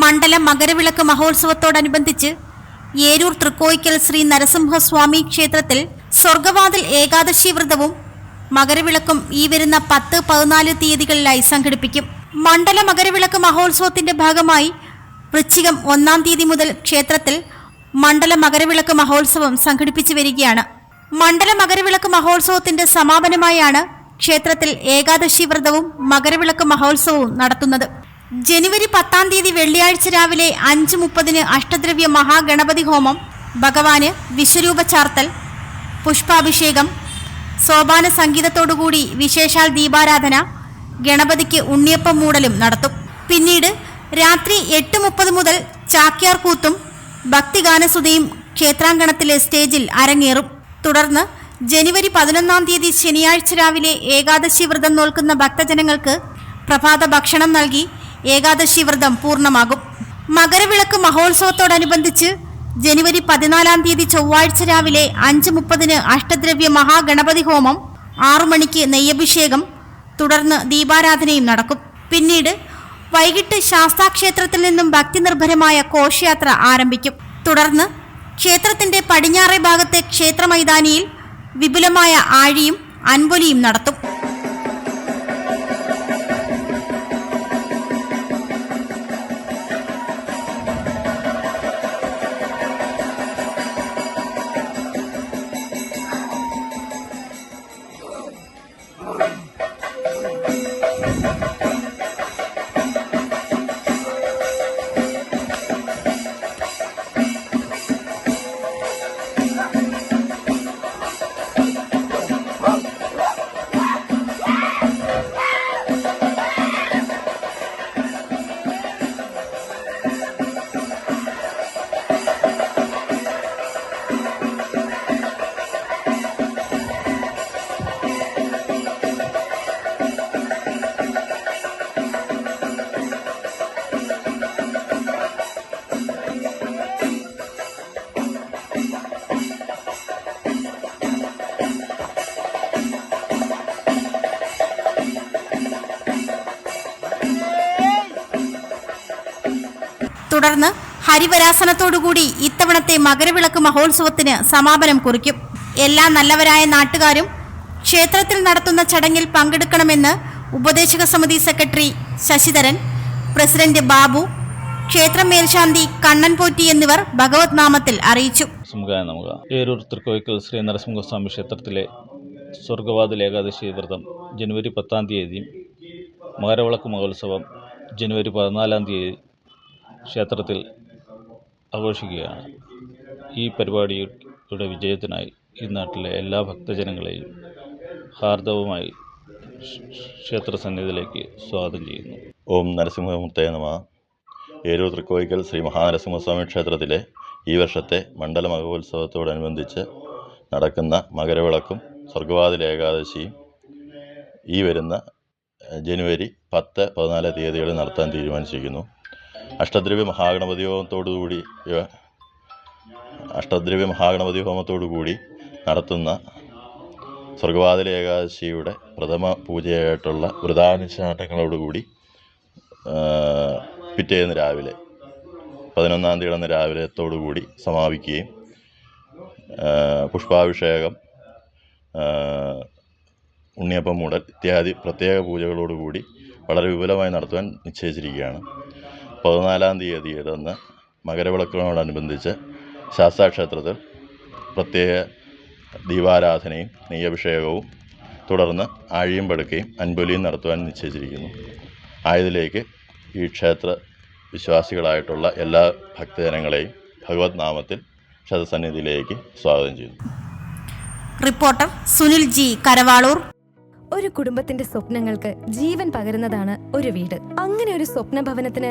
മണ്ഡല മകരവിളക്ക് മഹോത്സവത്തോടനുബന്ധിച്ച് ഏരൂർ തൃക്കോയിക്കൽ ശ്രീ നരസിംഹസ്വാമി ക്ഷേത്രത്തിൽ സ്വർഗവാതിൽ ഏകാദശി വ്രതവും മകരവിളക്കും ഈ വരുന്ന പത്ത് പതിനാല് തീയതികളിലായി സംഘടിപ്പിക്കും. മണ്ഡല മകരവിളക്ക് മഹോത്സവത്തിന്റെ ഭാഗമായി വൃശ്ചികം ഒന്നാം തീയതി മുതൽ ക്ഷേത്രത്തിൽ മണ്ഡല മകരവിളക്ക് മഹോത്സവം സംഘടിപ്പിച്ചു വരികയാണ്. മണ്ഡല മകരവിളക്ക് മഹോത്സവത്തിന്റെ സമാപനമായാണ് ക്ഷേത്രത്തിൽ ഏകാദശി വ്രതവും മകരവിളക്ക് മഹോത്സവവും നടത്തുന്നത്. ജനുവരി പത്താം തീയതി വെള്ളിയാഴ്ച രാവിലെ അഞ്ച് മുപ്പതിന് അഷ്ടദ്രവ്യ മഹാഗണപതി ഹോമം ഭഗവാന് വിശ്വരൂപ ചാർത്തൽ പുഷ്പാഭിഷേകം സോപാന സംഗീതത്തോടുകൂടി വിശേഷാൽ ദീപാരാധന ഗണപതിക്ക് ഉണ്ണിയപ്പം മൂടലും നടത്തും. പിന്നീട് രാത്രി എട്ട് മുപ്പത് മുതൽ ചാക്യാർ കൂത്തും ഭക്തിഗാനസുതയും ക്ഷേത്രാങ്കണത്തിലെ സ്റ്റേജിൽ അരങ്ങേറും. തുടർന്ന് ജനുവരി പതിനൊന്നാം തീയതി ശനിയാഴ്ച രാവിലെ ഏകാദശി വ്രതം നോൽക്കുന്ന ഭക്തജനങ്ങൾക്ക് പ്രഭാത ഭക്ഷണം നൽകി ഏകാദശി വ്രതം പൂർണമാകും. മകരവിളക്ക് മഹോത്സവത്തോടനുബന്ധിച്ച് ജനുവരി പതിനാലാം തീയതി ചൊവ്വാഴ്ച രാവിലെ അഞ്ച് മുപ്പതിന് അഷ്ടദ്രവ്യ മഹാഗണപതി ഹോമം ആറു മണിക്ക് നെയ്യഭിഷേകം തുടർന്ന് ദീപാരാധനയും നടക്കും. പിന്നീട് വൈകിട്ട് ശാസ്താക്ഷേത്രത്തിൽ നിന്നും ഭക്തിനിർഭരമായ കോശയാത്ര ആരംഭിക്കും. തുടർന്ന് ക്ഷേത്രത്തിന്റെ പടിഞ്ഞാറേ ഭാഗത്തെ ക്ഷേത്രമൈതാനിയിൽ വിപുലമായ ആഴിയും അൻപൊലിയും നടത്തും. തുടർന്ന് ഹരിവരാസനത്തോടുകൂടി ഇത്തവണത്തെ മകരവിളക്ക് മഹോത്സവത്തിന് സമാപനം കുറിക്കും. എല്ലാ നല്ലവരായ നാട്ടുകാരും ക്ഷേത്രത്തിൽ നടത്തുന്ന ചടങ്ങിൽ പങ്കെടുക്കണമെന്ന് ഉപദേശക സമിതി സെക്രട്ടറി ശശിധരൻ പ്രസിഡന്റ് ബാബു ക്ഷേത്ര മേൽശാന്തി കണ്ണൻ പോറ്റി എന്നിവർ ഭഗവത് നാമത്തിൽ അറിയിച്ചു. ഏരൂർ തൃക്കോയിക്കൽ ശ്രീ നരസിംഹസ്വാമി ക്ഷേത്രത്തിലെ സ്വർഗവാതിൽ ഏകാദശി വ്രതം ജനുവരി പത്താം തീയതിയും മകരവിളക്ക് മഹോത്സവം ജനുവരി പതിനാലാം തീയതി ക്ഷേത്രത്തിൽ ആഘോഷിക്കുകയാണ്. ഈ പരിപാടിയുടെ വിജയത്തിനായി ഈ നാട്ടിലെ എല്ലാ ഭക്തജനങ്ങളെയും ഹാർദവുമായി ക്ഷേത്ര സന്നിധിയിലേക്ക് സ്വാഗതം ചെയ്യുന്നു. ഓം നരസിംഹമൂർത്തയ നമ. ഏരൂർ തൃക്കോയിക്കൽ ശ്രീ മഹാനരസിംഹസ്വാമി ക്ഷേത്രത്തിലെ ഈ വർഷത്തെ മണ്ഡല മകോത്സവത്തോടനുബന്ധിച്ച് നടക്കുന്ന മകരവിളക്കും സ്വർഗവാതിൽ ഏകാദശിയും ഈ വരുന്ന ജനുവരി പത്ത് പതിനാല് തീയതികളിൽ നടത്താൻ തീരുമാനിച്ചിരിക്കുന്നു. അഷ്ടദ്രവ്യ മഹാഗണപതി ഹോമത്തോടുകൂടി അഷ്ടദ്രവ്യ മഹാഗണപതി ഹോമത്തോടുകൂടി നടത്തുന്ന സ്വർഗവാതില ഏകാദശിയുടെ പ്രഥമ പൂജയായിട്ടുള്ള വ്രതാനുഷ്ഠാനങ്ങളോടുകൂടി പിറ്റേന്ന് രാവിലെ പതിനൊന്നാം തീയതി അന്ന് രാവിലത്തോടുകൂടി സമാപിക്കുകയും പുഷ്പാഭിഷേകം ഉണ്ണിയപ്പം മൂടൽ ഇത്യാദി പ്രത്യേക പൂജകളോടുകൂടി വളരെ വിപുലമായി നടത്തുവാൻ നിശ്ചയിച്ചിരിക്കുകയാണ്. പതിനാലാം തീയതി അന്ന് മകരവിളക്കിനോടനുബന്ധിച്ച് ശാസ്താക്ഷേത്രത്തിൽ പ്രത്യേക ദീപാരാധനയും നെയ്യഭിഷേകവും തുടർന്ന് ആഴിയും പടുക്കയും അൻപൊലിയും നടത്തുവാൻ നിശ്ചയിച്ചിരിക്കുന്നു. ആയതിലേക്ക് ഈ ക്ഷേത്ര വിശ്വാസികളായിട്ടുള്ള എല്ലാ ഭക്തജനങ്ങളെയും ഭഗവത് നാമത്തിൽ ക്ഷേത്രസന്നിധിയിലേക്ക് സ്വാഗതം ചെയ്യുന്നു. Reporter Sunil G Karavaloor. ഒരു കുടുംബത്തിന്റെ സ്വപ്നങ്ങൾക്ക് ജീവൻ പകരുന്നതാണ് ഒരു വീട്. അങ്ങനെ ഒരു സ്വപ്ന ഭവനത്തിന്